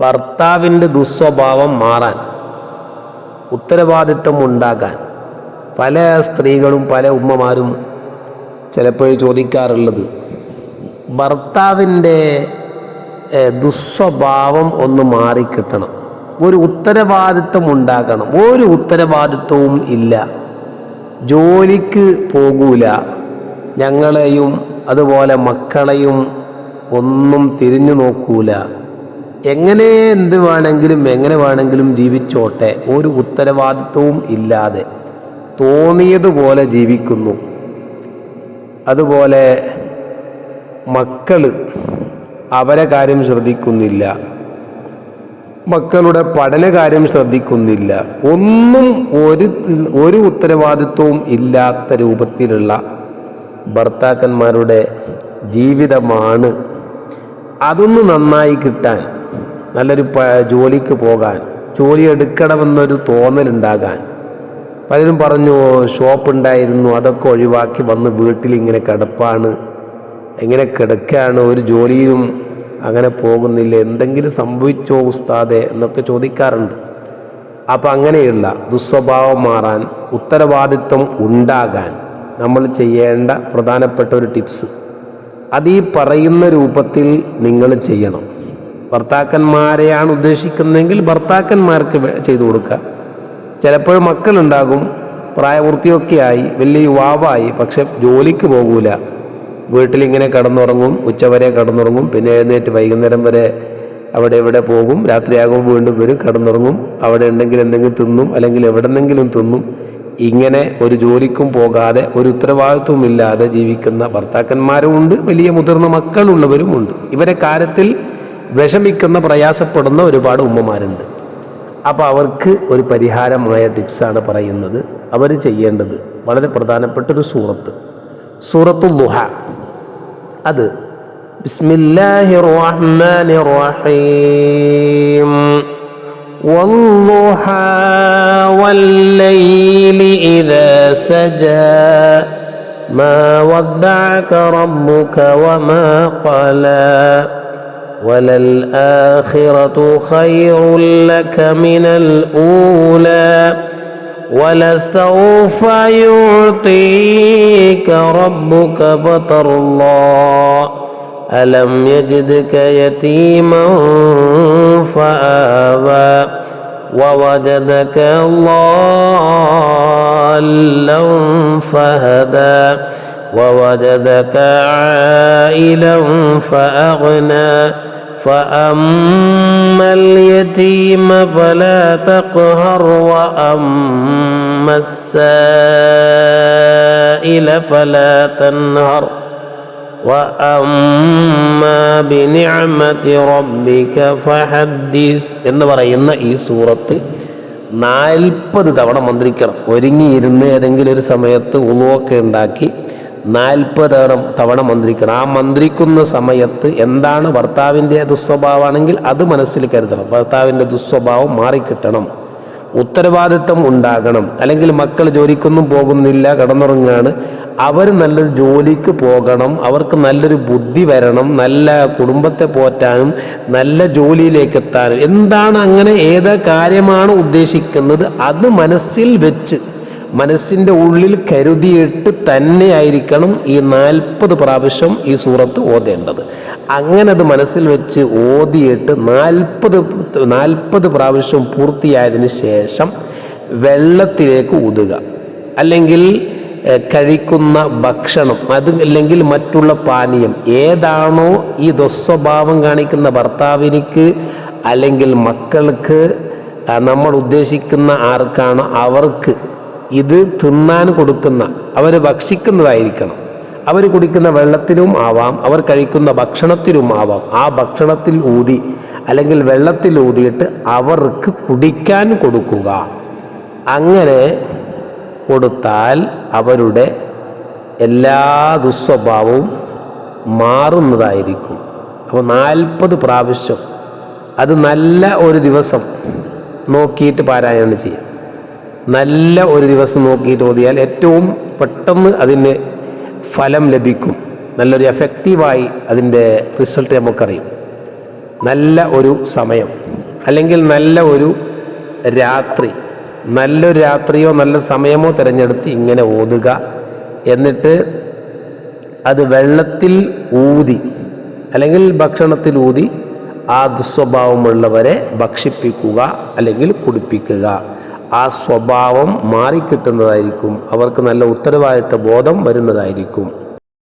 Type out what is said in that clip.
ഭർത്താവിന്റെ ദുസ്വഭാവം മാറാൻ ഉത്തരവാദിത്വം ഉണ്ടാകാൻ പല സ്ത്രീകളും പല ഉമ്മമാരും ചിലപ്പോൾ ചോദിക്കാറുള്ളത്. ഭർത്താവിന്റെ ദുസ്വഭാവം ഒന്ന് മാറിക്കിട്ടണം. ഒരു ഉത്തരവാദിത്വം ഉണ്ടാക്കണം ഒരു ഉത്തരവാദിത്വവും ഇല്ല. ജോലിക്ക് പോകൂല. ഞങ്ങളെയും അതുപോലെ മക്കളെയും ഒന്നും തിരിഞ്ഞു നോക്കൂല. എങ്ങനെ എന്ത് വേണമെങ്കിലും എങ്ങനെ വേണമെങ്കിലും ജീവിച്ചോട്ടെ. ഒരു ഉത്തരവാദിത്വവും ഇല്ലാതെ തോന്നിയതുപോലെ ജീവിക്കുന്നു. അതുപോലെ മക്കൾ അവരെ കാര്യം ശ്രദ്ധിക്കുന്നില്ല. മക്കളുടെ പഠനകാര്യം ശ്രദ്ധിക്കുന്നില്ല. ഒന്നും ഒരു ഒരു ഉത്തരവാദിത്വവും ഇല്ലാത്ത രൂപത്തിലുള്ള ഭർത്താക്കന്മാരുടെ ജീവിതമാണ്. അതൊന്ന് നന്നായി കിട്ടാൻ നല്ലൊരു ജോലിക്ക് പോകാൻ ജോലി എടുക്കണമെന്നൊരു തോന്നലുണ്ടാകാൻ. പലരും പറഞ്ഞു ഷോപ്പ് ഉണ്ടായിരുന്നു അതൊക്കെ ഒഴിവാക്കി വന്ന് വീട്ടിൽ ഇങ്ങനെ കിടപ്പാണ് എങ്ങനെ കിടക്കുകയാണ് ഒരു ജോലിയും അങ്ങനെ പോകുന്നില്ല എന്തെങ്കിലും സംഭവിച്ചോ ഉസ്താദെ? എന്നൊക്കെ ചോദിക്കാറുണ്ട്. അപ്പം അങ്ങനെയുള്ള ദുസ്വഭാവം മാറാൻ ഉത്തരവാദിത്വം ഉണ്ടാകാൻ നമ്മൾ ചെയ്യേണ്ട പ്രധാനപ്പെട്ട ഒരു ടിപ്സ്. അത് ഈ പറയുന്ന രൂപത്തിൽ നിങ്ങൾ ചെയ്യണം. ഭർത്താക്കന്മാരെയാണ് ഉദ്ദേശിക്കുന്നതെങ്കിൽ ഭർത്താക്കന്മാർക്ക് ചെയ്തു കൊടുക്കുക. ചിലപ്പോൾ മക്കളുണ്ടാകും പ്രായപൂർത്തിയൊക്കെ ആയി വലിയ യുവാവായി പക്ഷെ ജോലിക്ക് പോകൂല. വീട്ടിലിങ്ങനെ കിടന്നുറങ്ങും ഉച്ചവരെ കിടന്നുറങ്ങും പിന്നെ എഴുന്നേറ്റ് വൈകുന്നേരം വരെ അവിടെ ഇവിടെ പോകും രാത്രിയാകുമ്പോൾ വീണ്ടും വരും കിടന്നുറങ്ങും അവിടെ ഉണ്ടെങ്കിൽ എന്തെങ്കിലും തിന്നും അല്ലെങ്കിൽ എവിടെന്നെങ്കിലും തിന്നും. ഇങ്ങനെ ഒരു ജോലിക്കും പോകാതെ ഒരു ഉത്തരവാദിത്വവും ഇല്ലാതെ ജീവിക്കുന്ന ഭർത്താക്കന്മാരും ഉണ്ട് വലിയ മുതിർന്ന മക്കളുള്ളവരും ഉണ്ട്. ഇവരെ കാര്യത്തിൽ വിഷമിക്കുന്ന പ്രയാസപ്പെടുന്ന ഒരുപാട് ഉമ്മമാരുണ്ട് അപ്പോൾ അവർക്ക് ഒരു പരിഹാരമായ ടിപ്സാണ് പറയുന്നത് അവർ ചെയ്യേണ്ടത് വളരെ പ്രധാനപ്പെട്ട ഒരു സൂറത്ത് സൂറത്തു ലുഹ അത് ബിസ്മില്ലാഹിർ റഹ്മാനിർ റഹീം والضحى والليل إذا سجى ما ودعك ربك وما قلى وللآخرة خير لك من الأولى ولسوف يعطيك ربك فترضى. ألم يجدك يتيما فآوى ووجدك ضالا فهدى. ووجدك عائلا فأغنى فأما اليتيم فلا تقهر وأما السائل فلا تنهر وأما بنعمة ربك فحدث എന്ന് പറയുന്ന ഈ സൂറത്ത് നാൽപ്പത് തവണ മന്ത്രിക്കണം ഒരുങ്ങിയിരുന്ന് ഏതെങ്കിലും ഒരു സമയത്ത് ഉളുവൊക്കെ ഉണ്ടാക്കി നാൽപ്പത് തവണ മന്ത്രിക്കണം. ആ മന്ത്രിക്കുന്ന സമയത്ത് എന്താണ് ഭർത്താവിന്റെ ദുസ്വഭാവമാണെങ്കിൽ അത് മനസ്സിൽ കരുതണം. ഭർത്താവിന്റെ ദുസ്വഭാവം മാറിക്കിട്ടണം. ഉത്തരവാദിത്വം ഉണ്ടാകണം. അല്ലെങ്കിൽ മക്കൾ ജോലിക്കൊന്നും പോകുന്നില്ല കിടന്നുറങ്ങാണ്. അവർ നല്ലൊരു ജോലിക്ക് പോകണം. അവർക്ക് നല്ലൊരു ബുദ്ധി വരണം. നല്ല കുടുംബത്തെ പോറ്റാനും നല്ല ജോലിയിലേക്ക് എത്താനും. എന്താണ് അങ്ങനെ ഏത് കാര്യമാണ് ഉദ്ദേശിക്കുന്നത്? അത് മനസ്സിൽ വെച്ച് മനസ്സിന്റെ ഉള്ളിൽ കരുതിയിട്ട് തന്നെയായിരിക്കണം ഈ നാൽപ്പത് പ്രാവശ്യം ഈ സൂറത്ത് ഓതേണ്ടത്. അങ്ങനെ അത് മനസ്സിൽ വെച്ച് ഓതിയിട്ട് നാൽപ്പത് നാൽപ്പത് പ്രാവശ്യം പൂർത്തിയായതിന് ശേഷം വെള്ളത്തിലേക്ക് ഊതുക. അല്ലെങ്കിൽ കഴിക്കുന്ന ഭക്ഷണം അത് അല്ലെങ്കിൽ മറ്റുള്ള പാനീയം ഏതാണോ ഈ ദുസ്വഭാവം കാണിക്കുന്ന ഭർത്താവിനിക്ക് അല്ലെങ്കിൽ മക്കൾക്ക് നമ്മൾ ഉദ്ദേശിക്കുന്ന ആർക്കാണോ അവർക്ക് ഇത് തിന്നാൻ കൊടുക്കുന്ന അവർ ഭക്ഷിക്കുന്നതായിരിക്കണം. അവർ കുടിക്കുന്ന വെള്ളത്തിലും ആവാം അവർ കഴിക്കുന്ന ഭക്ഷണത്തിലും ആവാം. ആ ഭക്ഷണത്തിൽ ഊതി അല്ലെങ്കിൽ വെള്ളത്തിൽ ഊതിയിട്ട് അവർക്ക് കുടിക്കാൻ കൊടുക്കുക. അങ്ങനെ കൊടുത്താൽ അവരുടെ എല്ലാ ദുസ്വഭാവവും മാറുന്നതായിരിക്കും. അപ്പോൾ നാൽപ്പത് പ്രാവശ്യം. അത് നല്ല ഒരു ദിവസം നോക്കിയിട്ട് പാരായണം ചെയ്യാം. നല്ല ഒരു ദിവസം നോക്കിയിട്ട് ഓതിയാൽ ഏറ്റവും പെട്ടെന്ന് അതിന് ഫലം ലഭിക്കും. നല്ലൊരു എഫക്റ്റീവായി അതിന്റെ റിസൾട്ട് നമുക്കറിയും. നല്ല ഒരു സമയം. അല്ലെങ്കിൽ നല്ല ഒരു രാത്രി. നല്ലൊരു രാത്രിയോ നല്ല സമയമോ തിരഞ്ഞെടുത്ത് ഇങ്ങനെ ഓതുക. എന്നിട്ട് അത് വെള്ളത്തിൽ ഊതി അല്ലെങ്കിൽ ഭക്ഷണത്തിൽ ഊതി ആ ദുസ്വഭാവമുള്ളവരെ ഭക്ഷിപ്പിക്കുക അല്ലെങ്കിൽ കുടിപ്പിക്കുക. ആ സ്വഭാവം മാറിക്കിട്ടുന്നതായിരിക്കും. അവർക്ക് നല്ല ഉത്തരവാദിത്ത ബോധം വരുന്നതായിരിക്കും.